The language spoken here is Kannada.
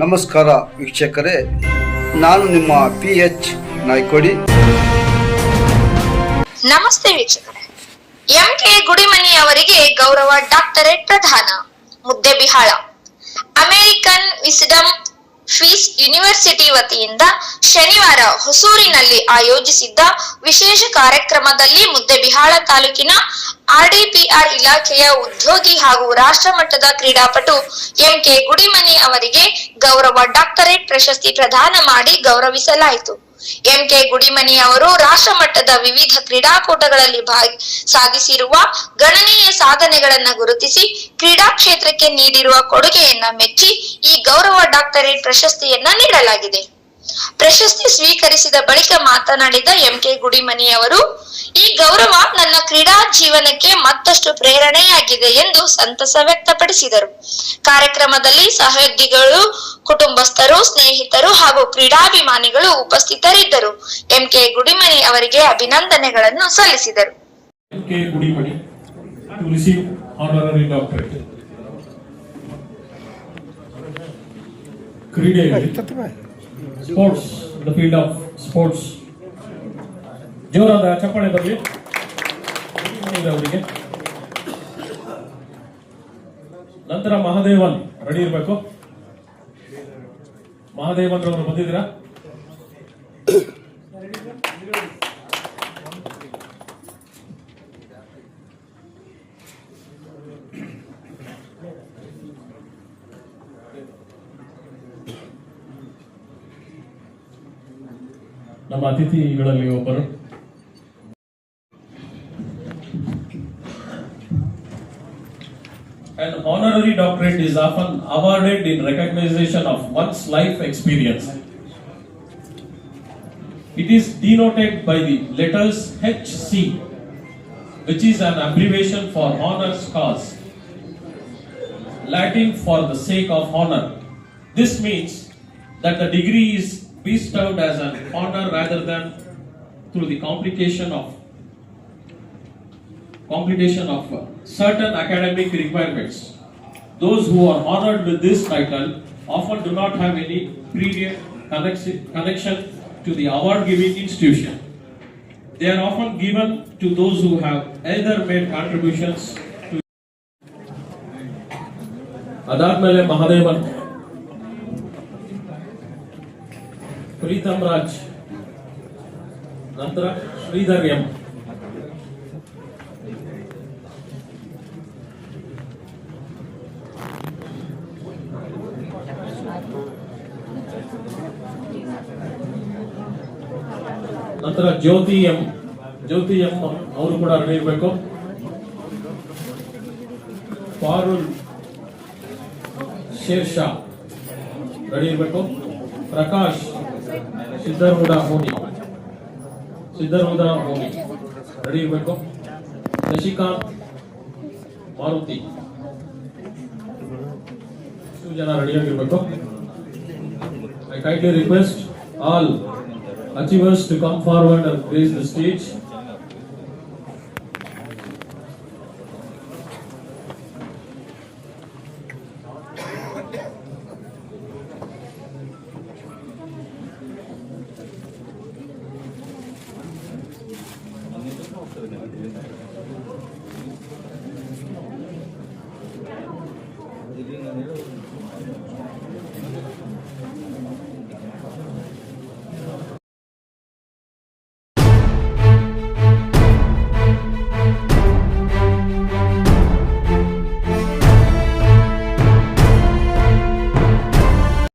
ನಮಸ್ಕಾರ ವೀಕ್ಷಕರೇ, ನಾನು ನಿಮ್ಮ ಪಿ ಎಚ್ ನಾಯ್ಕೋಡಿ. ನಮಸ್ತೆ ವೀಕ್ಷಕರೇ. ಎಂಕೆ ಗುಡಿಮನಿ ಅವರಿಗೆ ಗೌರವ ಡಾಕ್ಟರೇಟ್ ಪ್ರದಾನ Muddebihal American wisdom peace university ವತಿಯಿಂದ ಶನಿವಾರ ಹೊಸೂರಿನಲ್ಲಿ ಆಯೋಜಿಸಿದ್ದ ವಿಶೇಷ ಕಾರ್ಯಕ್ರಮದಲ್ಲಿ ಮುದ್ದೆಬಿಹಾಳ ತಾಲೂಕಿನ ಆರ್ಡಿಪಿಆರ್ ಇಲಾಖೆಯ ಉದ್ಯೋಗಿ ಹಾಗೂ ರಾಷ್ಟ್ರಮಟ್ಟದ ಕ್ರೀಡಾಪಟು ಎಂಕೆ ಗುಡಿಮನಿ ಅವರಿಗೆ ಗೌರವ ಡಾಕ್ಟರೇಟ್ ಪ್ರಶಸ್ತಿ ಪ್ರದಾನ ಮಾಡಿ ಗೌರವಿಸಲಾಯಿತು. ಎಂಕೆ ಗುಡಿಮನಿ ಅವರು ರಾಷ್ಟ್ರ ಮಟ್ಟದ ವಿವಿಧ ಕ್ರೀಡಾಕೂಟಗಳಲ್ಲಿ ಭಾಗಿ ಸಾಧಿಸಿರುವ ಗಣನೀಯ ಸಾಧನೆಗಳನ್ನ ಗುರುತಿಸಿ ಕ್ರೀಡಾ ಕ್ಷೇತ್ರಕ್ಕೆ ನೀಡಿರುವ ಕೊಡುಗೆಯನ್ನ ಮೆಚ್ಚಿ ಈ ಗೌರವ ಡಾಕ್ಟರೇಟ್ ಪ್ರಶಸ್ತಿಯನ್ನ ನೀಡಲಾಗಿದೆ. ಪ್ರಶಸ್ತಿ ಸ್ವೀಕರಿಸಿದ ಬಳಿಕ ಮಾತನಾಡಿದ ಎಂಕೆ ಗುಡಿಮನಿ ಅವರು ಈ ಗೌರವ ನನ್ನ ಕ್ರೀಡಾ ಜೀವನಕ್ಕೆ ಮತ್ತಷ್ಟು ಪ್ರೇರಣೆಯಾಗಿದೆ ಎಂದು ಸಂತಸ ವ್ಯಕ್ತಪಡಿಸಿದರು. ಕಾರ್ಯಕ್ರಮದಲ್ಲಿ ಸಹೋದ್ಯೋಗಿಗಳು ಕುಟುಂಬಸ್ಥರು ಸ್ನೇಹಿತರು ಹಾಗೂ ಕ್ರೀಡಾಭಿಮಾನಿಗಳು ಉಪಸ್ಥಿತರಿದ್ದರು. ಎಂಕೆ ಗುಡಿಮನಿ ಅವರಿಗೆ ಅಭಿನಂದನೆಗಳನ್ನು ಸಲ್ಲಿಸಿದರು. ಕ್ರೀಡೆಯಲ್ಲಿ sports the field of sports ಜೋರಾದ ಚಪ್ಪಾಳೆ ಬರಲಿ ಅವರಿಗೆ. ನಂತರ ಮಹಾದೇವನ್ ರೆಡಿ ಇರಬೇಕು. ಮಹಾದೇವನ್ ಅವರು ಬಂದಿದ್ದೀರಾ? ನಮ್ಮ ಅತಿಥಿಗಳಲ್ಲಿ ಒಬ್ಬರು An honorary doctorate is often awarded in recognition of one's life experience. It is denoted by the letters HC, which is an abbreviation for honors cause. Latin for the sake of honor. This means that the degree is bestowed as an honor rather than through the complication of completion of uh, certain academic requirements. Those who are honored with this title often do not have any previous connection connection to the award giving institution. They are often given to those who have either made contributions to ಅದಾದ್ಮೇಲೆ ಮಹಾದೇವನ್ ಪ್ರೀತಮ್ ರಾಜ್. ನಂತರ ಶ್ರೀಧರ್ ಎಂ. ನಂತರ ಜ್ಯೋತಿ ಎಂ. ಜ್ಯೋತಿ ಎಂ ಅವರು ಕೂಡ ರೆಡಿ ಇರಬೇಕು. ಪಾರುಲ್ ಶೇರ್ ರೆಡಿ ಇರಬೇಕು. ಪ್ರಕಾಶ್ ಸಿದ್ಧರೂಢ ಹೋಮಿ ಸಿದ್ಧರೂಢ ಹೋಮಿ ರೆಡಿ ಇರಬೇಕು ಶಶಿಕಾಂತ್ ಮಾರುತಿ ಇಷ್ಟು ಜನ ರೆಡಿಯಾಗಿರಬೇಕು I kindly request all achievers to come forward and grace the stage. 嗯好的嗯好的